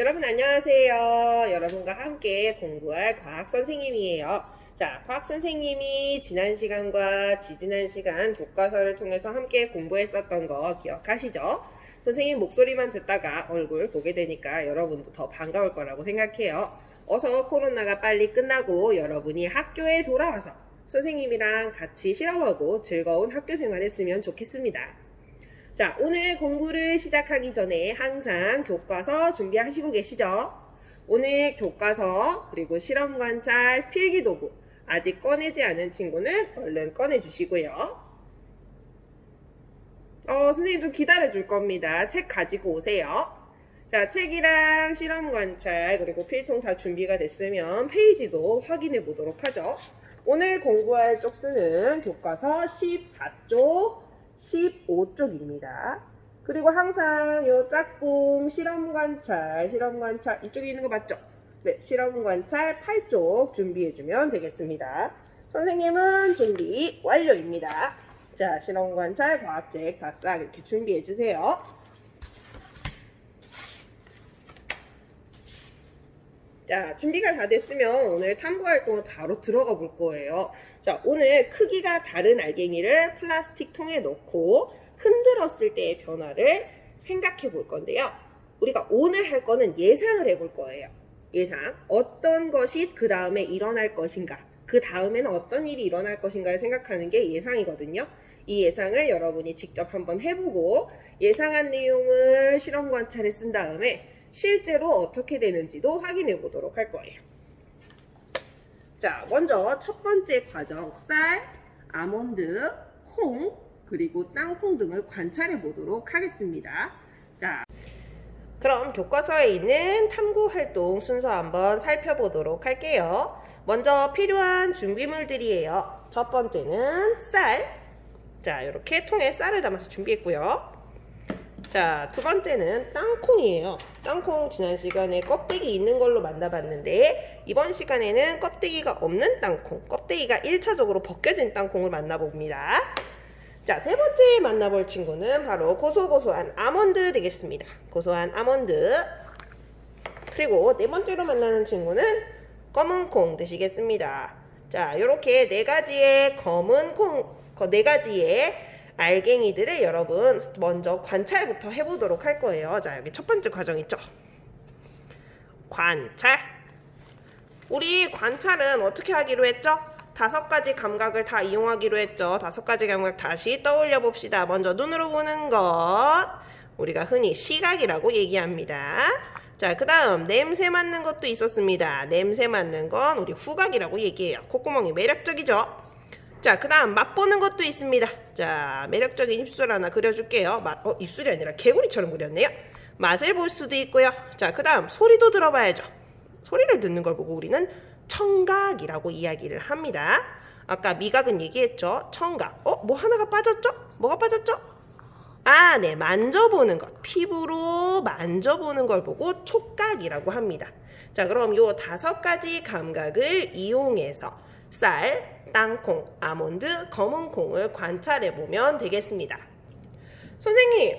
여러분 안녕하세요. 여러분과 함께 공부할 과학 선생님이에요. 자, 과학 선생님이 지난 시간과 지지난 시간 교과서를 통해서 함께 공부했었던 거 기억하시죠? 선생님 목소리만 듣다가 얼굴 보게 되니까 여러분도 더 반가울 거라고 생각해요. 어서 코로나가 빨리 끝나고 여러분이 학교에 돌아와서 선생님이랑 같이 실험하고 즐거운 학교 생활 했으면 좋겠습니다. 자, 오늘 공부를 시작하기 전에 항상 교과서 준비하시고 계시죠? 오늘 교과서, 그리고 실험 관찰, 필기 도구, 아직 꺼내지 않은 친구는 얼른 꺼내주시고요. 어, 선생님 좀 기다려 줄 겁니다. 책 가지고 오세요. 자, 책이랑 실험 관찰, 그리고 필통 다 준비가 됐으면 페이지도 확인해 보도록 하죠. 오늘 공부할 쪽수는 교과서 14쪽, 15쪽입니다. 그리고 항상 요 짝꿍 실험 관찰, 실험 관찰 이쪽에 있는 거 맞죠? 네, 실험 관찰 8쪽 준비해 주면 되겠습니다. 선생님은 준비 완료입니다. 자, 실험 관찰 과학책 다싹 이렇게 준비해 주세요. 자, 준비가 다 됐으면 오늘 탐구 활동을 바로 들어가 볼 거예요. 자, 오늘 크기가 다른 알갱이를 플라스틱 통에 넣고 흔들었을 때의 변화를 생각해 볼 건데요. 우리가 오늘 할 거는 예상을 해 볼 거예요. 예상. 어떤 것이 그 다음에 일어날 것인가. 그 다음에는 어떤 일이 일어날 것인가를 생각하는 게 예상이거든요. 이 예상을 여러분이 직접 한번 해보고 예상한 내용을 실험 관찰에 쓴 다음에 실제로 어떻게 되는지도 확인해 보도록 할 거예요. 자, 먼저 첫 번째 과정, 쌀, 아몬드, 콩, 그리고 땅콩 등을 관찰해 보도록 하겠습니다. 자, 그럼 교과서에 있는 탐구 활동 순서 한번 살펴보도록 할게요. 먼저 필요한 준비물들이에요. 첫 번째는 쌀. 자, 이렇게 통에 쌀을 담아서 준비했고요. 자, 두 번째는 땅콩이에요. 땅콩 지난 시간에 껍데기 있는 걸로 만나봤는데 이번 시간에는 껍데기가 없는 땅콩, 껍데기가 1차적으로 벗겨진 땅콩을 만나봅니다. 자, 세 번째 만나볼 친구는 바로 고소고소한 아몬드 되겠습니다. 고소한 아몬드. 그리고 네 번째로 만나는 친구는 검은 콩 되시겠습니다. 자, 이렇게 네 가지의 검은 콩, 네 가지의 알갱이들을 여러분 먼저 관찰부터 해보도록 할 거예요. 자, 여기 첫 번째 과정 있죠? 관찰. 우리 관찰은 어떻게 하기로 했죠? 다섯 가지 감각을 다 이용하기로 했죠. 다섯 가지 감각 다시 떠올려 봅시다. 먼저 눈으로 보는 것. 우리가 흔히 시각이라고 얘기합니다. 자, 그 다음 냄새 맡는 것도 있었습니다. 냄새 맡는 건 우리 후각이라고 얘기해요. 콧구멍이 매력적이죠? 자, 그 다음 맛보는 것도 있습니다. 자, 매력적인 입술 하나 그려줄게요. 맛, 어, 입술이 아니라 개구리처럼 그렸네요. 맛을 볼 수도 있고요. 자, 그 다음 소리도 들어봐야죠. 소리를 듣는 걸 보고 우리는 청각이라고 이야기를 합니다. 아까 미각은 얘기했죠. 청각. 어, 뭐 하나가 빠졌죠? 뭐가 빠졌죠? 아, 네. 만져보는 것. 피부로 만져보는 걸 보고 촉각이라고 합니다. 자, 그럼 요 다섯 가지 감각을 이용해서 쌀, 땅콩, 아몬드, 검은 콩을 관찰해 보면 되겠습니다. 선생님,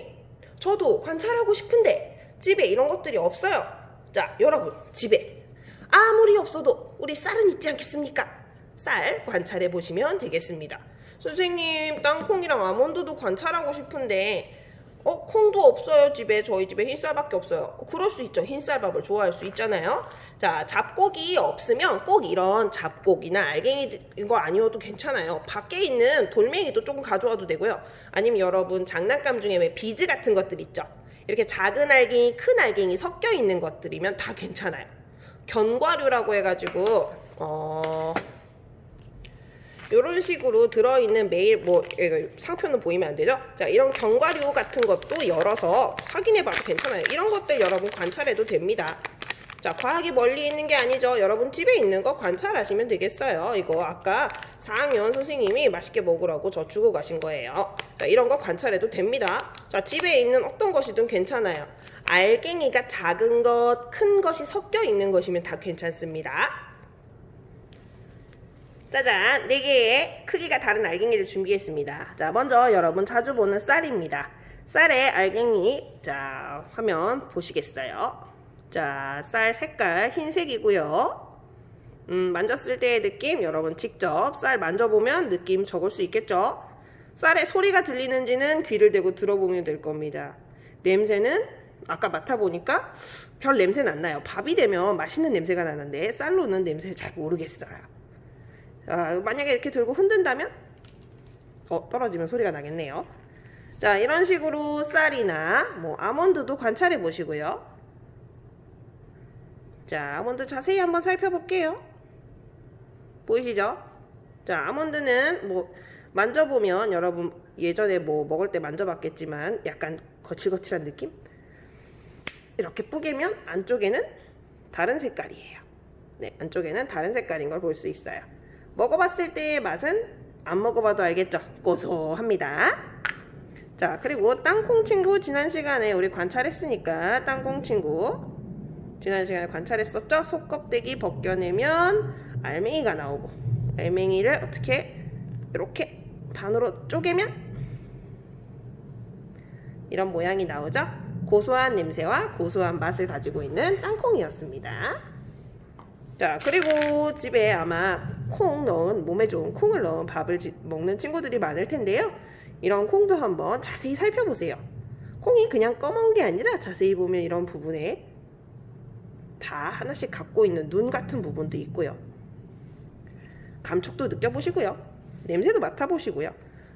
저도 관찰하고 싶은데 집에 이런 것들이 없어요. 자, 여러분, 집에 아무리 없어도 우리 쌀은 있지 않겠습니까? 쌀 관찰해 보시면 되겠습니다. 선생님, 땅콩이랑 아몬드도 관찰하고 싶은데 어, 콩도 없어요, 집에. 저희 집에 흰쌀밖에 없어요. 그럴 수 있죠. 흰쌀밥을 좋아할 수 있잖아요. 자, 잡곡이 없으면 꼭 이런 잡곡이나 알갱이 이거 아니어도 괜찮아요. 밖에 있는 돌멩이도 조금 가져와도 되고요. 아니면 여러분 장난감 중에 왜 비즈 같은 것들 있죠. 이렇게 작은 알갱이, 큰 알갱이 섞여 있는 것들이면 다 괜찮아요. 견과류라고 해가지고, 어, 이런 식으로 들어있는 메일 뭐 상표는 보이면 안 되죠? 자 이런 견과류 같은 것도 열어서 확인해봐도 괜찮아요. 이런 것들 여러분 관찰해도 됩니다. 자 과학이 멀리 있는 게 아니죠. 여러분 집에 있는 거 관찰하시면 되겠어요. 이거 아까 4학년 선생님이 맛있게 먹으라고 저 주고 가신 거예요. 자 이런 거 관찰해도 됩니다. 자 집에 있는 어떤 것이든 괜찮아요. 알갱이가 작은 것, 큰 것이 섞여 있는 것이면 다 괜찮습니다. 짜잔! 4개의 크기가 다른 알갱이를 준비했습니다. 자, 먼저 여러분 자주 보는 쌀입니다. 쌀의 알갱이, 자, 화면 보시겠어요? 자, 쌀 색깔 흰색이고요. 음, 만졌을 때의 느낌 여러분 직접 쌀 만져보면 느낌 적을 수 있겠죠? 쌀에 소리가 들리는지는 귀를 대고 들어보면 될 겁니다. 냄새는 아까 맡아보니까 별 냄새는 안 나요. 밥이 되면 맛있는 냄새가 나는데 쌀로는 냄새 잘 모르겠어요. 자, 만약에 이렇게 들고 흔든다면 어, 떨어지면 소리가 나겠네요. 자, 이런 식으로 쌀이나 뭐 아몬드도 관찰해 보시고요. 자, 아몬드 자세히 한번 살펴볼게요. 보이시죠? 자, 아몬드는 뭐 만져보면 여러분 예전에 뭐 먹을 때 만져봤겠지만 약간 거칠거칠한 느낌? 이렇게 뿌개면 안쪽에는 다른 색깔이에요. 네, 안쪽에는 다른 색깔인 걸 볼 수 있어요. 먹어봤을 때의 맛은 안 먹어봐도 알겠죠? 고소합니다. 자, 그리고 땅콩 친구 지난 시간에 우리 관찰했으니까 땅콩 친구 지난 시간에 관찰했었죠? 속껍데기 벗겨내면 알맹이가 나오고 알맹이를 어떻게 이렇게 반으로 쪼개면 이런 모양이 나오죠? 고소한 냄새와 고소한 맛을 가지고 있는 땅콩이었습니다. 자, 그리고 집에 아마 콩 넣은 몸에 좋은 콩을 넣은 밥을 지- 먹는 친구들이 많을 텐데요. 이런 콩도 한번 자세히 살펴보세요. 콩이 그냥 검은 게 아니라 자세히 보면 이런 부분에 다 하나씩 갖고 있는 눈 같은 부분도 있고요. 감촉도 느껴보시고요. 냄새도 맡아보시고요.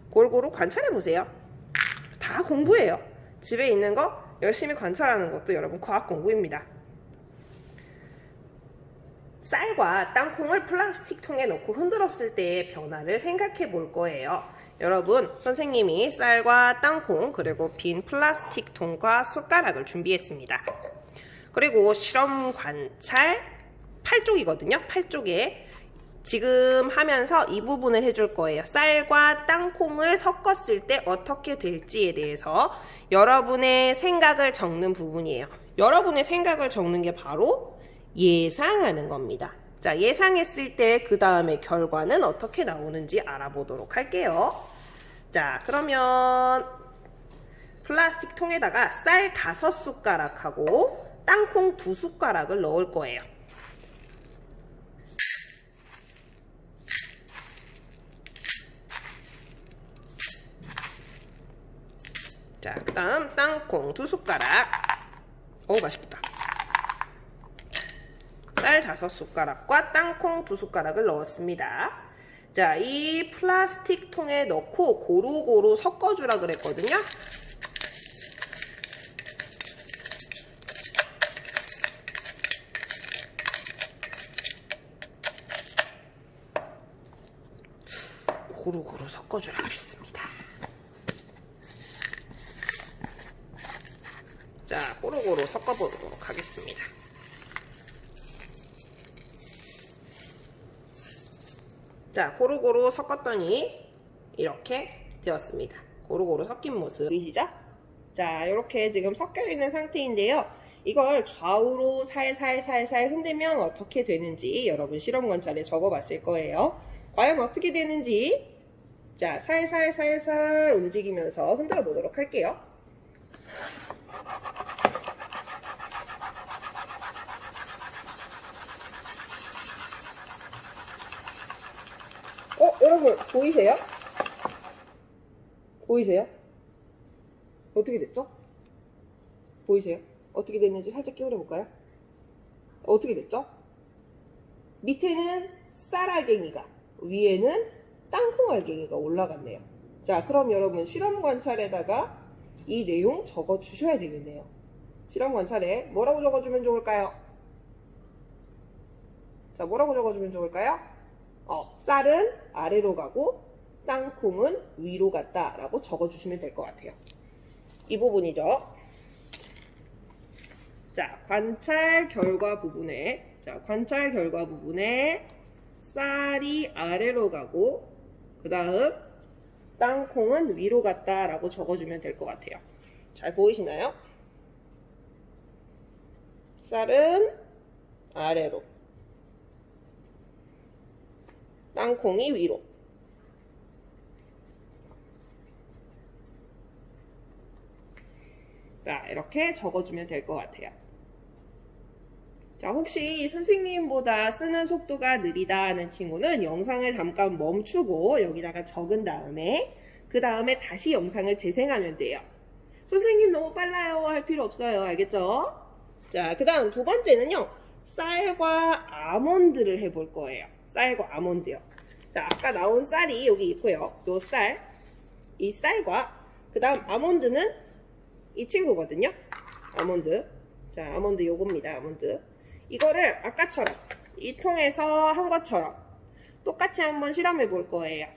골고루 관찰해보세요. 다 공부예요. 집에 있는 거 열심히 관찰하는 것도 여러분 과학 공부입니다. 쌀과 땅콩을 플라스틱 통에 넣고 흔들었을 때의 변화를 생각해 볼 거예요. 여러분, 선생님이 쌀과 땅콩, 그리고 빈 플라스틱 통과 숟가락을 준비했습니다. 그리고 실험 관찰 8쪽이거든요. 8쪽에 지금 하면서 이 부분을 해줄 거예요. 쌀과 땅콩을 섞었을 때 어떻게 될지에 대해서 여러분의 생각을 적는 부분이에요. 여러분의 생각을 적는 게 바로 예상하는 겁니다. 자, 예상했을 때 그 다음에 결과는 어떻게 나오는지 알아보도록 할게요. 자, 그러면 플라스틱 통에다가 쌀 다섯 숟가락하고 땅콩 두 숟가락을 넣을 거예요. 자, 그 다음 땅콩 두 숟가락. 오, 맛있겠다. 쌀 다섯 숟가락과 땅콩 두 숟가락을 넣었습니다. 자, 이 플라스틱 통에 넣고 고루고루 섞어주라 그랬거든요. 고루고루 섞어주라 그랬습니다. 자, 고루고루 섞어보도록 하겠습니다. 자, 고루고루 섞었더니 이렇게 되었습니다. 고루고루 섞인 모습 보이시죠? 자, 이렇게 지금 섞여 있는 상태인데요. 이걸 좌우로 살살살살 흔들면 어떻게 되는지 여러분 실험 관찰에 적어봤을 거예요. 과연 어떻게 되는지 자, 살살살살 움직이면서 흔들어 보도록 할게요. 어, 여러분 보이세요? 보이세요? 어떻게 됐죠? 보이세요? 어떻게 됐는지 살짝 끼워려 볼까요? 어떻게 됐죠? 밑에는 쌀알갱이가 위에는 땅콩알갱이가 올라갔네요. 자, 그럼 여러분 실험 관찰에다가 이 내용 적어 주셔야 되겠네요. 실험 관찰에 뭐라고 적어주면 좋을까요? 자, 뭐라고 적어주면 좋을까요? 어, 쌀은 아래로 가고 땅콩은 위로 갔다 라고 적어주시면 될 것 같아요. 이 부분이죠. 자, 관찰 결과 부분에 자, 관찰 결과 부분에 쌀이 아래로 가고 그 다음 땅콩은 위로 갔다 라고 적어주면 될 것 같아요. 잘 보이시나요? 쌀은 아래로 땅콩이 위로 자, 이렇게 적어주면 될 것 같아요. 자, 혹시 선생님보다 쓰는 속도가 느리다 하는 친구는 영상을 잠깐 멈추고 여기다가 적은 다음에 그 다음에 다시 영상을 재생하면 돼요. 선생님 너무 빨라요 할 필요 없어요. 알겠죠? 자, 그 다음 두 번째는요. 쌀과 아몬드를 해볼 거예요. 쌀과 아몬드요. 자, 아까 나온 쌀이 여기 있고요. 요 쌀, 이 쌀과 그 다음 아몬드는 이 친구거든요. 아몬드. 자, 아몬드 요겁니다. 아몬드. 이거를 아까처럼 이 통에서 한 것처럼 똑같이 한번 실험해 볼 거예요.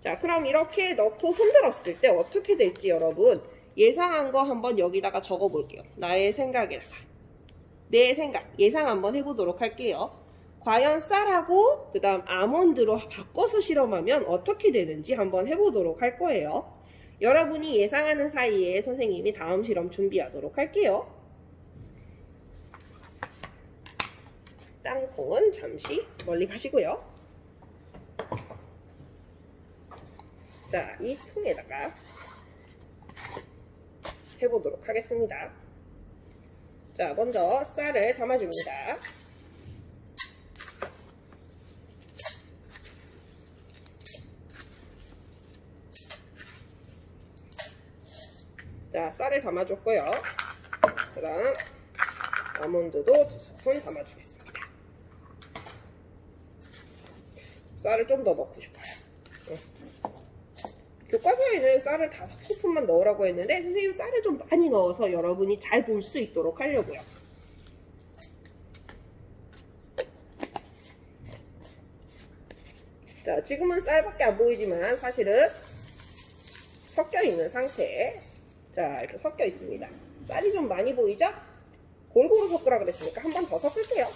자, 그럼 이렇게 넣고 흔들었을 때 어떻게 될지 여러분 예상한 거 한번 여기다가 적어 볼게요. 나의 생각에다가. 내 생각, 예상 한번 해보도록 할게요. 과연 쌀하고 그 다음 아몬드로 바꿔서 실험하면 어떻게 되는지 한번 해보도록 할 거예요. 여러분이 예상하는 사이에 선생님이 다음 실험 준비하도록 할게요. 땅콩은 잠시 멀리 가시고요. 자, 이 통에다가 해보도록 하겠습니다. 자, 먼저 쌀을 담아줍니다. 쌀을 담아줬고요. 그 다음 아몬드도 두 스푼 담아주겠습니다. 쌀을 좀 더 넣고 싶어요. 응. 교과서에는 쌀을 다섯 스푼만 넣으라고 했는데 선생님 쌀을 좀 많이 넣어서 여러분이 잘 볼 수 있도록 하려고요. 자, 지금은 쌀밖에 안 보이지만 사실은 섞여 있는 상태. 자, 이렇게 섞여 있습니다. 쌀이 좀 많이 보이죠? 골고루 섞으라 그랬으니까 한 번 더 섞을게요.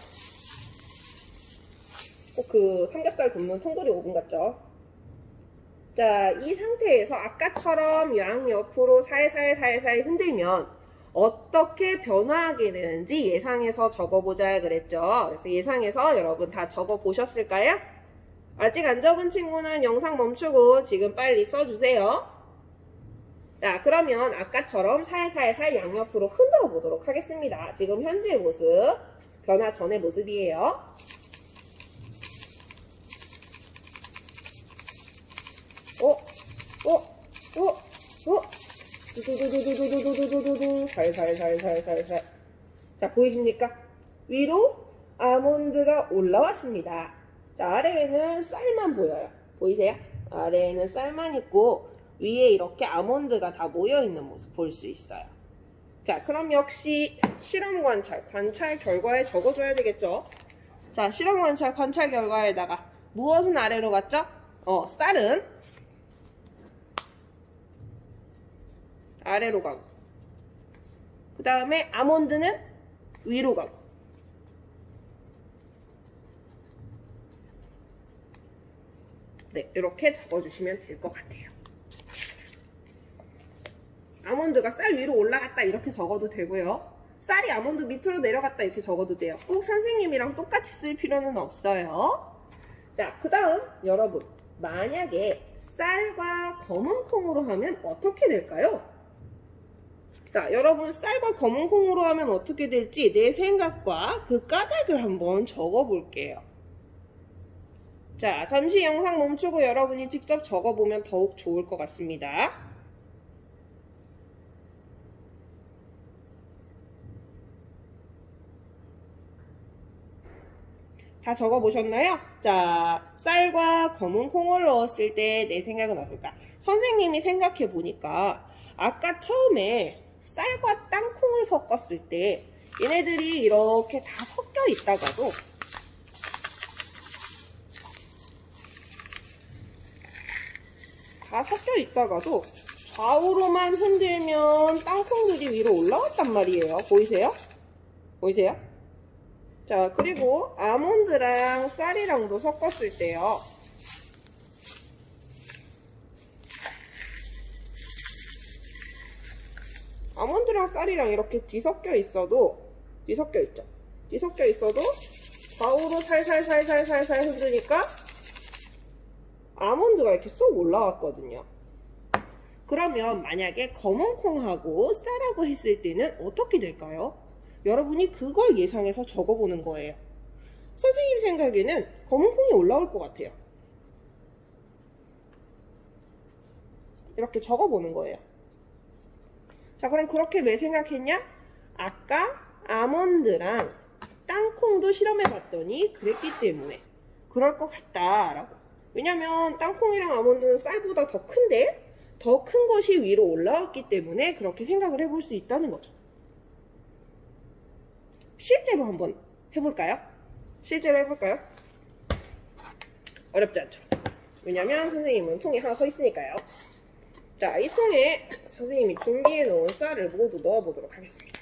꼭 그 삼겹살 굽는 통돌이 오븐 같죠? 자, 이 상태에서 아까처럼 양옆으로 살살 살살 흔들면 어떻게 변화하게 되는지 예상해서 적어보자 그랬죠. 그래서 예상해서 여러분 다 적어보셨을까요? 아직 안 적은 친구는 영상 멈추고 지금 빨리 써주세요. 자, 그러면 아까처럼 살살살 양옆으로 흔들어 보도록 하겠습니다. 지금 현재 모습, 변화 전의 모습이에요. 어, 어, 어, 어, 두두두두두두두두두두, 살살살살살살. 자, 보이십니까? 위로 아몬드가 올라왔습니다. 자, 아래에는 쌀만 보여요. 보이세요? 아래에는 쌀만 있고, 위에 이렇게 아몬드가 다 모여있는 모습 볼 수 있어요. 자, 그럼 역시 실험 관찰, 관찰 결과에 적어줘야 되겠죠? 자, 실험 관찰, 관찰 결과에다가 무엇은 아래로 갔죠? 어, 쌀은 아래로 가고, 그 다음에 아몬드는 위로 가고, 네, 이렇게 적어주시면 될 것 같아요. 아몬드가 쌀 위로 올라갔다 이렇게 적어도 되고요. 쌀이 아몬드 밑으로 내려갔다 이렇게 적어도 돼요. 꼭 선생님이랑 똑같이 쓸 필요는 없어요. 자, 그 다음 여러분 만약에 쌀과 검은 콩으로 하면 어떻게 될까요? 자, 여러분 쌀과 검은 콩으로 하면 어떻게 될지 내 생각과 그 까닭을 한번 적어 볼게요. 자, 잠시 영상 멈추고 여러분이 직접 적어보면 더욱 좋을 것 같습니다. 다 적어 보셨나요? 자, 쌀과 검은 콩을 넣었을 때 내 생각은 어떨까? 선생님이 생각해 보니까 아까 처음에 쌀과 땅콩을 섞었을 때 얘네들이 이렇게 다 섞여 있다가도 다 섞여 있다가도 좌우로만 흔들면 땅콩들이 위로 올라왔단 말이에요. 보이세요? 보이세요? 자, 그리고 아몬드랑 쌀이랑도 섞었을 때요. 아몬드랑 쌀이랑 이렇게 뒤섞여 있어도 뒤섞여 있죠. 뒤섞여 있어도 좌우로 살살살살살살 흔드니까 아몬드가 이렇게 쏙 올라왔거든요. 그러면 만약에 검은 콩하고 쌀하고 했을 때는 어떻게 될까요? 여러분이 그걸 예상해서 적어보는 거예요. 선생님 생각에는 검은 콩이 올라올 것 같아요. 이렇게 적어보는 거예요. 자, 그럼 그렇게 왜 생각했냐? 아까 아몬드랑 땅콩도 실험해 봤더니 그랬기 때문에 그럴 것 같다라고. 왜냐면 땅콩이랑 아몬드는 쌀보다 더 큰데 더 큰 것이 위로 올라왔기 때문에 그렇게 생각을 해볼 수 있다는 거죠. 실제로 한번 해볼까요? 실제로 해볼까요? 어렵지 않죠? 왜냐면 선생님은 통에 하나 서 있으니까요. 자, 이 통에 선생님이 준비해 놓은 쌀을 모두 넣어보도록 하겠습니다.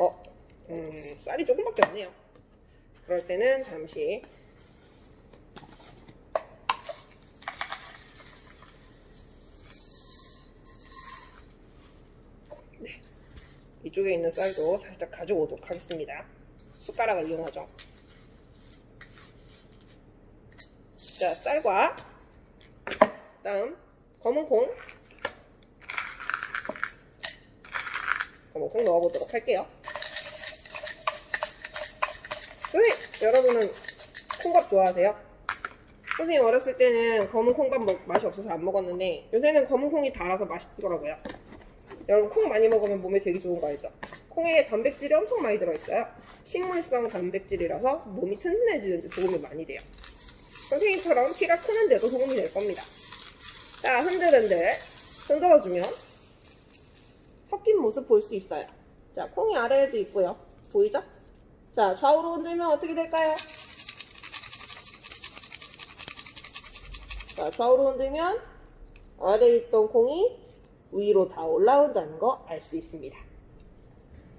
어, 음, 쌀이 조금밖에 없네요. 그럴 때는 잠시 네, 이쪽에 있는 쌀도 살짝 가져오도록 하겠습니다. 숟가락을 이용하죠. 자, 쌀과 다음 검은 콩 검은 콩 넣어보도록 할게요. 왜 여러분은 콩밥 좋아하세요? 선생님 어렸을 때는 검은 콩밥 먹- 맛이 없어서 안 먹었는데 요새는 검은 콩이 달아서 맛있더라고요. 여러분 콩 많이 먹으면 몸에 되게 좋은 거 알죠? 콩에 단백질이 엄청 많이 들어있어요. 식물성 단백질이라서 몸이 튼튼해지는데 도움이 많이 돼요. 선생님처럼 키가 크는데도 도움이 될 겁니다. 자, 흔들흔들 흔들어주면 섞인 모습 볼 수 있어요. 자, 콩이 아래에도 있고요. 보이죠? 자, 좌우로 흔들면 어떻게 될까요? 자, 좌우로 흔들면 아래에 있던 콩이 위로 다 올라온다는 거 알 수 있습니다.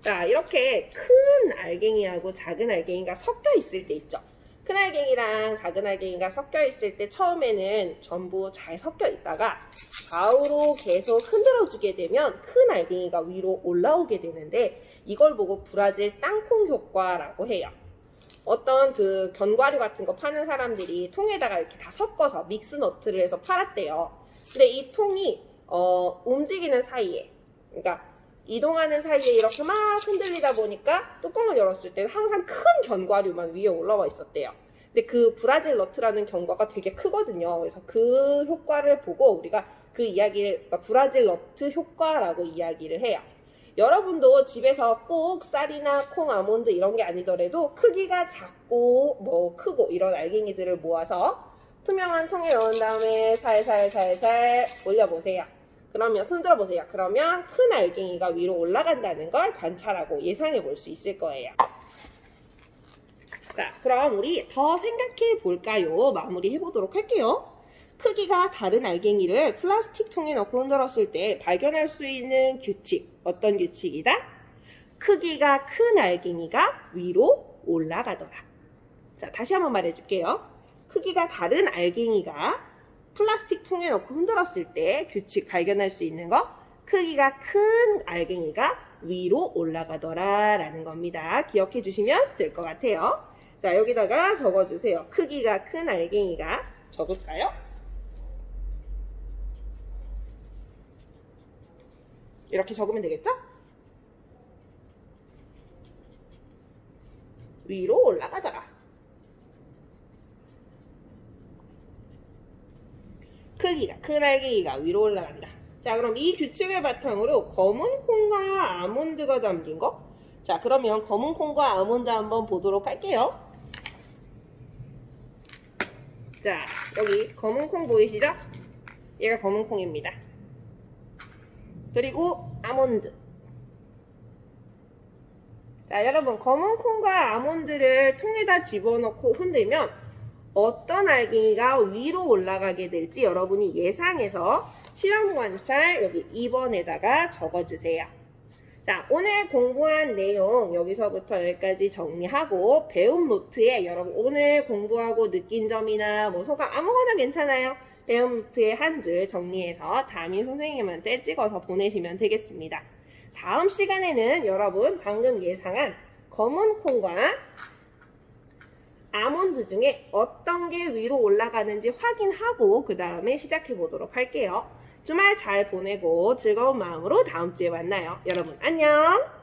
자, 이렇게 큰 알갱이하고 작은 알갱이가 섞여 있을 때 있죠. 큰 알갱이랑 작은 알갱이가 섞여 있을 때 처음에는 전부 잘 섞여 있다가 좌우로 계속 흔들어 주게 되면 큰 알갱이가 위로 올라오게 되는데 이걸 보고 브라질 땅콩 효과라고 해요. 어떤 그 견과류 같은 거 파는 사람들이 통에다가 이렇게 다 섞어서 믹스 너트를 해서 팔았대요. 근데 이 통이 어, 움직이는 사이에 그러니까 이동하는 사이에 이렇게 막 흔들리다 보니까 뚜껑을 열었을 때 항상 큰 견과류만 위에 올라와 있었대요. 근데 그 브라질 너트라는 견과가 되게 크거든요. 그래서 그 효과를 보고 우리가 그 이야기를 그러니까 브라질 너트 효과라고 이야기를 해요. 여러분도 집에서 꼭 쌀이나 콩, 아몬드 이런 게 아니더라도 크기가 작고 뭐 크고 이런 알갱이들을 모아서 투명한 통에 넣은 다음에 살살살살 올려보세요. 그러면 손 들어 보세요. 그러면 큰 알갱이가 위로 올라간다는 걸 관찰하고 예상해 볼 수 있을 거예요. 자, 그럼 우리 더 생각해 볼까요? 마무리 해보도록 할게요. 크기가 다른 알갱이를 플라스틱 통에 넣고 흔들었을 때 발견할 수 있는 규칙. 어떤 규칙이다? 크기가 큰 알갱이가 위로 올라가더라. 자, 다시 한번 말해줄게요. 크기가 다른 알갱이가 플라스틱 통에 넣고 흔들었을 때 규칙 발견할 수 있는 거 크기가 큰 알갱이가 위로 올라가더라 라는 겁니다. 기억해 주시면 될 것 같아요. 자 여기다가 적어주세요. 크기가 큰 알갱이가 적을까요? 이렇게 적으면 되겠죠? 위로 올라가더라. 크기가 큰 알갱이가 위로 올라간다. 자, 그럼 이 규칙을 바탕으로 검은 콩과 아몬드가 담긴 거. 자, 그러면 검은 콩과 아몬드 한번 보도록 할게요. 자, 여기 검은 콩 보이시죠? 얘가 검은 콩입니다. 그리고 아몬드. 자, 여러분, 검은 콩과 아몬드를 통에다 집어넣고 흔들면 어떤 알갱이가 위로 올라가게 될지 여러분이 예상해서 실험 관찰 여기 2번에다가 적어주세요. 자, 오늘 공부한 내용 여기서부터 여기까지 정리하고 배움 노트에 여러분 오늘 공부하고 느낀 점이나 뭐 소감 아무거나 괜찮아요. 배움 노트에 한 줄 정리해서 담임 선생님한테 찍어서 보내시면 되겠습니다. 다음 시간에는 여러분 방금 예상한 검은 콩과 아몬드 중에 어떤 게 위로 올라가는지 확인하고 그 다음에 시작해 보도록 할게요. 주말 잘 보내고 즐거운 마음으로 다음 주에 만나요. 여러분 안녕!